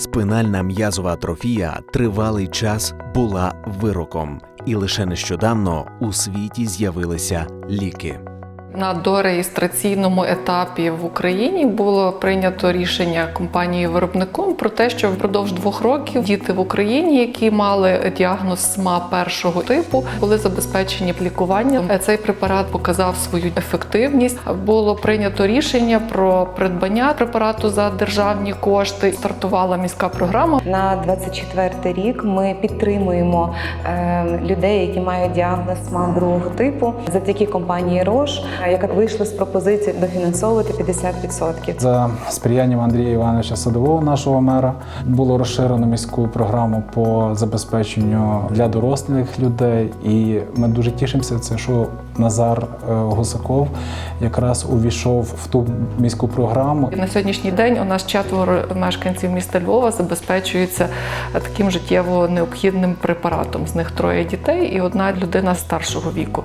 Спинальна м'язова атрофія тривалий час була вироком, і лише нещодавно у світі з'явилися ліки. На дореєстраційному етапі в Україні було прийнято рішення компанією виробником про те, що впродовж двох років діти в Україні, які мали діагноз СМА першого типу, були забезпечені лікуванням. Е, Цей препарат показав свою ефективність. Було прийнято рішення про придбання препарату за державні кошти. Стартувала міська програма. На 24 рік ми підтримуємо е, людей, які мають діагноз СМА другого типу, завдяки компанії Рош, яка вийшла з пропозиції дофінансовувати 50%. За сприянням Андрія Івановича Садового, нашого мера, було розширено міську програму по забезпеченню для дорослих людей. І ми дуже тішимося, це що Назар е, Гусаков якраз увійшов в ту міську програму. На сьогоднішній день у нас четверо мешканців міста Львова забезпечуються таким життєво необхідним препаратом. З них троє дітей і одна людина старшого віку.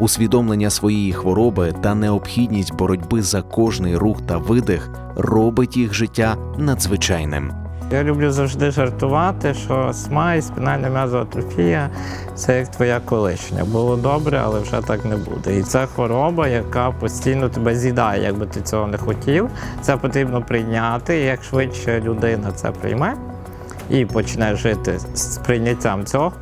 Усвідомлення своєї хвороби та необхідність боротьби за кожний рух та видих робить їх життя надзвичайним. Я люблю завжди жартувати, що СМА і спінальна м'язова атрофія – це як твоя колишня. Було добре, але вже так не буде. І це хвороба, яка постійно тебе з'їдає, якби ти цього не хотів. Це потрібно прийняти. І як швидше людина це прийме і почне жити з прийняттям цього,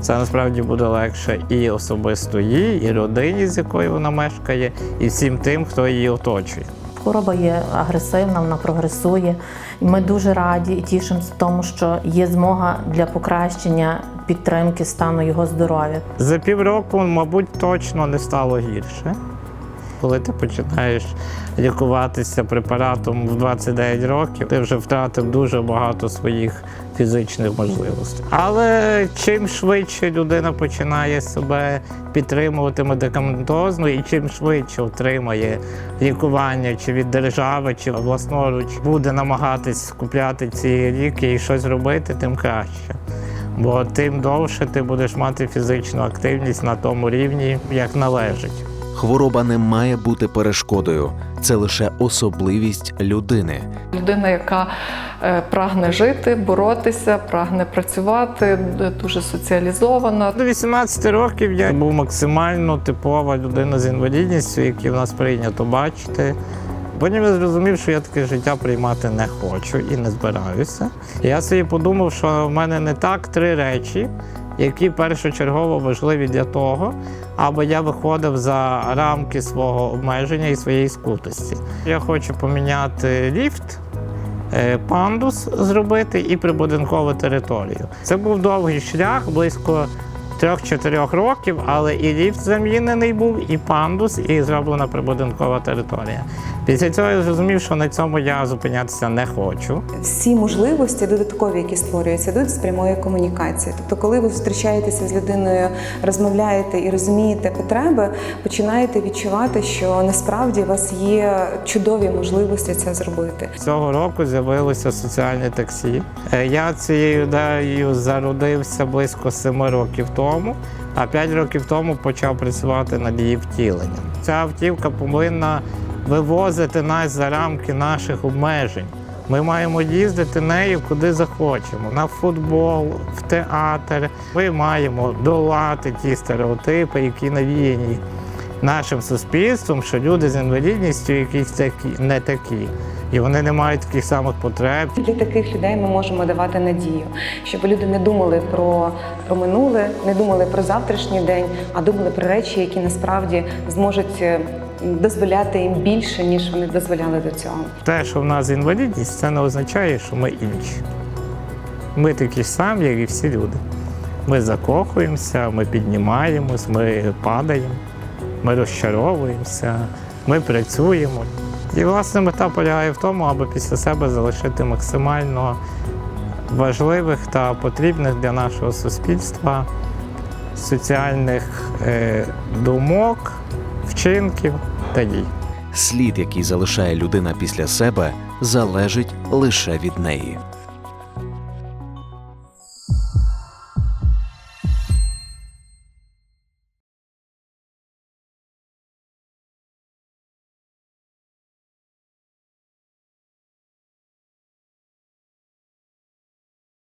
це насправді буде легше і особисто їй, і родині, з якою вона мешкає, і всім тим, хто її оточує. Хвороба є агресивна, вона прогресує. І ми дуже раді і тішимося тому, що є змога для покращення підтримки стану його здоров'я. За півроку, мабуть, точно не стало гірше. Коли ти починаєш лікуватися препаратом в 29 років, ти вже втратив дуже багато своїх фізичних можливостей. Але чим швидше людина починає себе підтримувати медикаментозно, і чим швидше отримає лікування чи від держави, чи власноруч буде намагатись купляти ці ліки і щось робити, тим краще. Бо тим довше ти будеш мати фізичну активність на тому рівні, як належить. Хвороба не має бути перешкодою, це лише особливість людини. Людина, яка е, прагне жити, боротися, прагне працювати, дуже соціалізована. До 18 років я був максимально типова людина з інвалідністю, які в нас прийнято бачити. Потім я зрозумів, що я таке життя приймати не хочу і не збираюся. Я собі подумав, що в мене не так три речі, які першочергово важливі для того, аби я виходив за рамки свого обмеження і своєї скутості. Я хочу поміняти ліфт, е, пандус зробити і прибудинкову територію. Це був довгий шлях, близько 3-4 років, але і ліфт замінений був, і пандус, і зроблена прибудинкова територія. Після цього я зрозумів, що на цьому я зупинятися не хочу. Всі можливості додаткові, які створюються, йдуть з прямої комунікації. Тобто, коли ви зустрічаєтеся з людиною, розмовляєте і розумієте потреби, починаєте відчувати, що насправді у вас є чудові можливості це зробити. Цього року з'явилося соціальне таксі. Е, Я цією ідеєю зародився близько семи років тому, а п'ять років тому почав працювати над її втіленням. Ця автівка повинна вивозити нас за рамки наших обмежень. Ми маємо їздити нею куди захочемо, на футбол, в театр. Ми маємо долати ті стереотипи, які навіяні нашим суспільством, що люди з інвалідністю якісь такі не такі, і вони не мають таких самих потреб. Для таких людей ми можемо давати надію, щоб люди не думали про, про минуле, не думали про завтрашній день, а думали про речі, які насправді зможуть е, дозволяти їм більше, ніж вони дозволяли до цього. Те, що в нас інвалідність, це не означає, що ми інші. Ми такі ж самі, як і всі люди. Ми закохуємося, ми піднімаємось, ми падаємо, ми розчаровуємося, ми працюємо. І власне мета полягає в тому, аби після себе залишити максимально важливих та потрібних для нашого суспільства соціальних е, думок, вчинків та дій. Слід, який залишає людина після себе, залежить лише від неї.